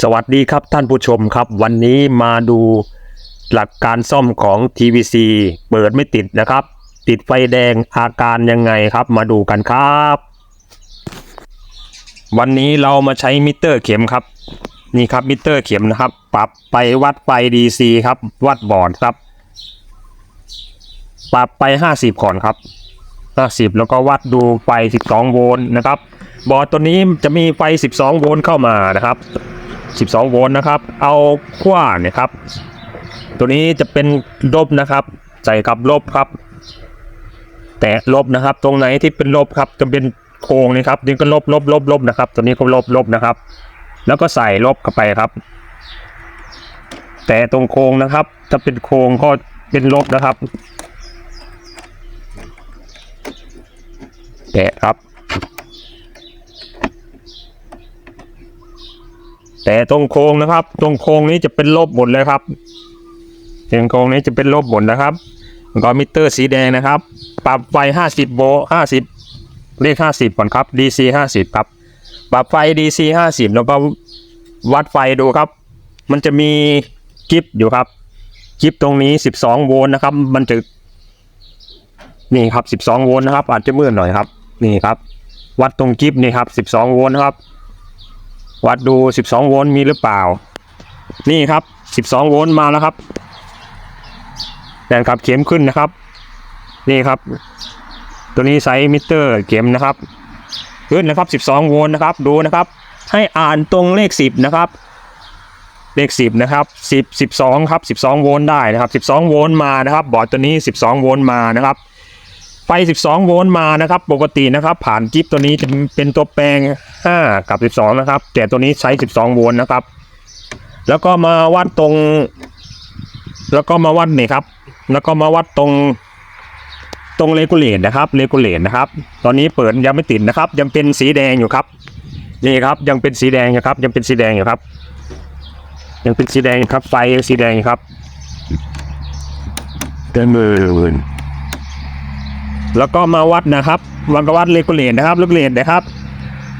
สวัสดีครับท่านผู้ชมครับ วันนี้มาดูหลักการซ่อมของ TVC เปิดไม่ติดนะครับ ติดไฟแดงอาการยังไงครับ มาดูกันครับ วันนี้เรามาใช้มิเตอร์เข็มครับ นี่ครับมิเตอร์เข็มนะครับ ปรับไปวัดไฟ DC ครับ วัดบอร์ดครับ ปรับไป 50ก่อนครับ50แล้วก็วัดดูไฟ 12 โวลต์นะครับ บอร์ดตัวนี้จะมีไฟ 12 โวลต์เข้ามานะครับ 12 โวลต์นะครับ เอาขั้วเนี่ยครับ ตัวนี้จะเป็นลบนะครับ ใส่กับลบครับ แต่ลบนะครับ ตรงไหนที่เป็นลบครับ จะเป็นโค้งนี่ครับนี่ก็ลบลบลบลบนะครับ ตัวนี้ก็ลบลบนะครับ แล้วก็ใส่ลบเข้าไปครับ แต่ตรงโค้งนะครับ ถ้าเป็นโค้งก็เป็นลบนะครับ แตะครับ แต่ตรงโค้งนะครับ ตรงโค้งนี้จะเป็นลบหมดเลยครับตรงโค้งนี้จะเป็นลบหมดนะครับก็มิเตอร์สีแดงนะครับ ปรับไฟ 50 โวลต์50 เลข 50 ก่อนครับ DC 50 ครับ ปรับไฟ DC 50 แล้วก็วัดไฟดูครับ มันจะมีกิฟอยู่ครับกิฟตรงนี้ 12 โวลต์นะครับ มันจะ นี่ครับ 12 โวลต์นะครับ อาจจะมืดหน่อยครับ นี่ครับ วัดตรงกิฟนี่ครับ 12 โวลต์นะครับ วัดดู 12 โวลต์มีหรือเปล่า นี่ครับ 12 โวลต์มาแล้วครับแดนครับเข็มขึ้นนะครับ นี่ครับ ตัวนี้ไซส์มิเตอร์เข็มนะครับ ขึ้นนะครับ 12 โวลต์นะครับ ดูนะครับ ให้อ่านตรงเลข 10 นะครับ เลข 10 นะครับ 10 12 ครับ 12 โวลต์ได้นะครับ 12 โวลต์มานะครับ บอร์ดตัวนี้ 12 โวลต์มานะครับ ไฟ 12 โวลต์มานะครับ ปกตินะครับ ผ่านกิฟตัวนี้จะเป็นตัวแปลง 5 กับ 12 นะครับ แต่ตัวนี้ใช้ 12 โวลต์นะครับ แล้วก็มาวัดตรง แล้วก็มาวัดนี่ครับ แล้วก็มาวัดตรงตรงเลกูเลตนะครับเลกูเลตนะครับ ตอนนี้เปิดยังไม่ติดนะครับ ยังเป็นสีแดงอยู่ครับนี่ครับ ยังเป็นสีแดงอยู่ครับ ยังเป็นสีแดงอยู่ครับ ยังเป็นสีแดงครับ ไฟยังสีแดงครับเดินมือ แล้วก็มาวัดนะครับวันก็วัดเลกูเลตนะครับเลกูเลตนะครับ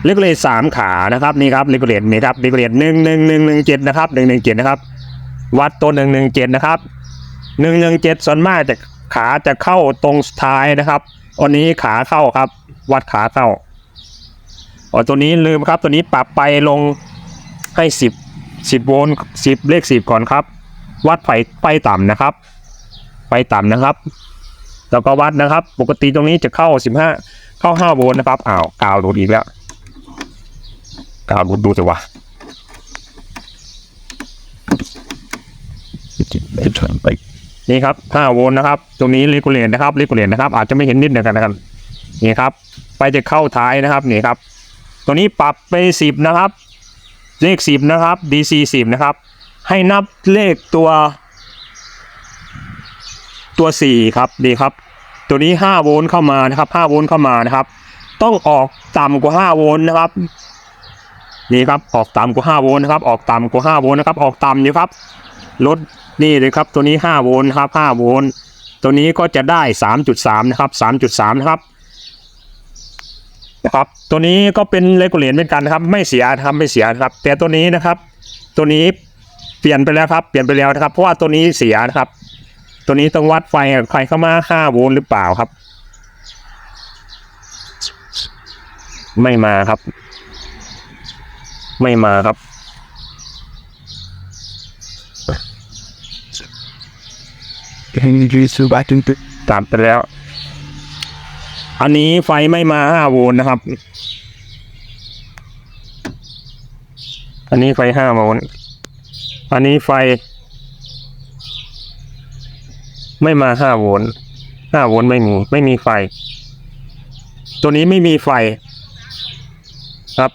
เลกูเลตสามขานะครับนี่ครับเลกูเลตนี่ครับเลกูเลตหนึ่งหนึ่งหนึ่งหนึ่งเจ็ดนะครับหนึ่งหนึ่งเจ็ดนะครับ วัดตัวหนึ่งหนึ่งเจ็ดนะครับหนึ่งหนึ่งเจ็ดส่วนมากจะขาจะเข้าตรงท้ายนะครับอันนี้ขาเข้าครับ วัดขาเข้าอ๋อตัวนี้ลืมครับ ตัวนี้ปรับไปลงให้สิบสิบโวลต์สิบเลขสิบก่อนครับ วัดไฟไฟต่ำนะครับ ไฟต่ำนะครับ แล้วก็วัดนะครับ ปกติตรงนี้จะเข้า 15 เข้า5โวลต์นะครับอ้าวกาวหลุดอีกแล้วกาวหลุดดูสิวะนี่ครับ5โวลต์นะครับ ตรงนี้รีกูเลตนะครับรีกูเลตนะครับ อาจจะไม่เห็นนิดเดียวกันนะครับนี่ครับ ไปจะเข้าท้ายนะครับนี่ครับ ตัวนี้ปรับไป 10 นะครับ เลข 10 นะครับ DC 10 นะครับ ให้นับเลขตัว ตัว 4 ครับดีครับ ตัวนี้ 5 โวลต์เข้ามานะครับ 5 โวลต์เข้ามานะครับ ต้องออกต่ำกว่า 5 โวลต์นะครับนี่ครับออกต่ำกว่า 5 โวลต์นะครับ ออกต่ำกว่า 5 โวลต์นะครับ ออกต่ำอยู่ครับลดนี่เลยครับ ตัวนี้ 5 โวลต์ครับ 5 โวลต์ตัวนี้ก็จะได้ 3.3 นะครับ 3.3 นะครับนะครับตัวนี้ก็เป็นเลกูเลตเหมือนกันนะครับ ไม่เสียครับไม่เสียครับ แต่ตัวนี้นะครับ ตัวนี้เปลี่ยนไปแล้วครับ เปลี่ยนไปแล้วนะครับ เพราะว่าตัวนี้เสียนะครับ ตัวนี้ต้องวัดไฟใครเข้ามา5โวลต์หรือเปล่าครับ ไม่มาครับ ไม่มาครับ ตามไปแล้ว อันนี้ไฟไม่มา5โวลต์นะครับ อันนี้ไฟ5โวลต์อันนี้ไฟ ไม่มา5โวลต์5โวลต์ไม่มี ไม่มีไฟ ตัวนี้ไม่มีไฟครับ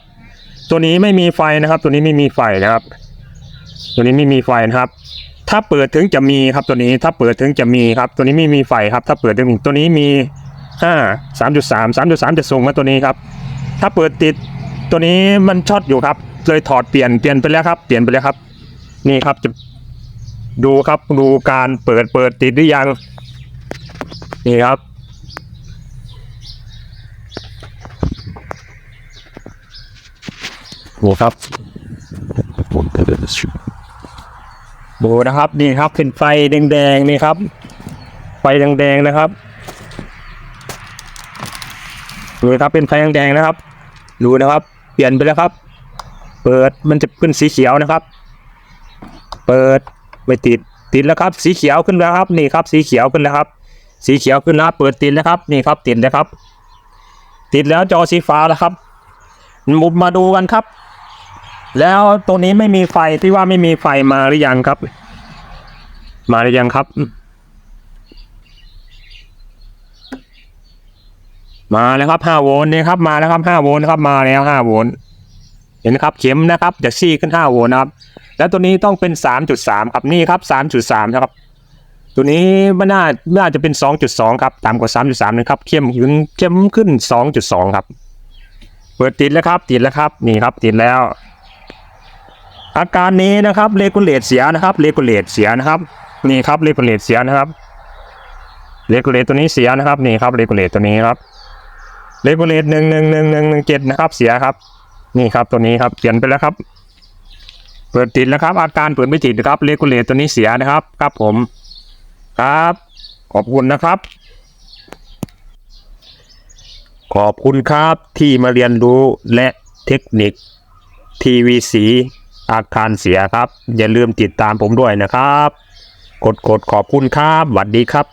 ตัวนี้ไม่มีไฟนะครับ ตัวนี้ไม่มีไฟนะครับ ตัวนี้ไม่มีไฟนะครับ ถ้าเปิดถึงจะมีครับตัวนี้ ถ้าเปิดถึงจะมีครับ ตัวนี้ไม่มีไฟครับ ถ้าเปิดถึงตัวนี้มีห้าสามจุดสามสามจุดสามจะส่งมาตัวนี้ครับ ถ้าเปิดติดตัวนี้มันช็อตอยู่ครับ เลยถอดเปลี่ยนเปลี่ยนไปแล้วครับ เปลี่ยนไปแล้วครับ นี่ครับจะ ดูครับดูการเปิดเปิดติดหรือยัง นี่ครับโหครับดูนะครับนี่ครับเป็นไฟแดงๆนี่ครับ ไฟแดงๆนะครับดูนะครับเป็นไฟแดงๆนะครับ ดูนะครับ เปลี่ยนไปแล้วครับ เปิดมันจะขึ้นสีเขียวนะครับ เปิด ไม่ติดติดแล้วครับ สีเขียวขึ้นแล้วครับนี่ครับ สีเขียวขึ้นแล้วครับ สีเขียวขึ้นแล้วเปิดติดแล้วครับนี่ครับติดแล้วครับ ติดแล้วจอสีฟ้าแล้วครับมุมมาดูกันครับ แล้วตัวนี้ไม่มีไฟที่ว่าไม่มีไฟมาหรือยังครับ มาหรือยังครับ มาแล้วครับห้าโวลต์นี่ครับมาแล้วครับห้าโวลต์ครับมาแล้วห้าโวลต์เห็นไหมครับเข็มนะครับจากซี่ขึ้นห้าโวลต์นะครับ แล้วตัวนี้ต้องเป็นสามจุดสามครับนี่ครับสามจุดสามนะครับ ตัวนี้มันน่าน่าจะเป็นสองจุดสองครับต่ำกว่าสามจุดสามนะครับเข้มขึ้นเข้มขึ้นสองจุดสองครับ เปิดติดแล้วครับ ติดแล้วครับนี่ครับติดแล้ว อาการนี้นะครับเลกูเลตเสียนะครับเลกูเลตเสียนะครับนี่ครับเลกูเลตเสียนะครับเลกูเลตตัวนี้เสียนะครับนี่ครับเลกูเลตตัวนี้ครับเลกูเลตหนึ่งหนึ่งหนึ่งหนึ่งหนึ่งเจ็ดนะครับเสียครับ นี่ครับตัวนี้ครับเขียนไปแล้วครับ เปิดติดแล้วครับ อาการเปิดไม่ติดนะครับเลกูเลตตัวนี้เสียนะครับ ครับผมครับ ขอบคุณนะครับ ขอบคุณครับที่มาเรียนรู้และเทคนิคทีวีสีอาคารเสียครับ อย่าลืมติดตามผมด้วยนะครับ กดกดขอบคุณครับสวัสดีครับ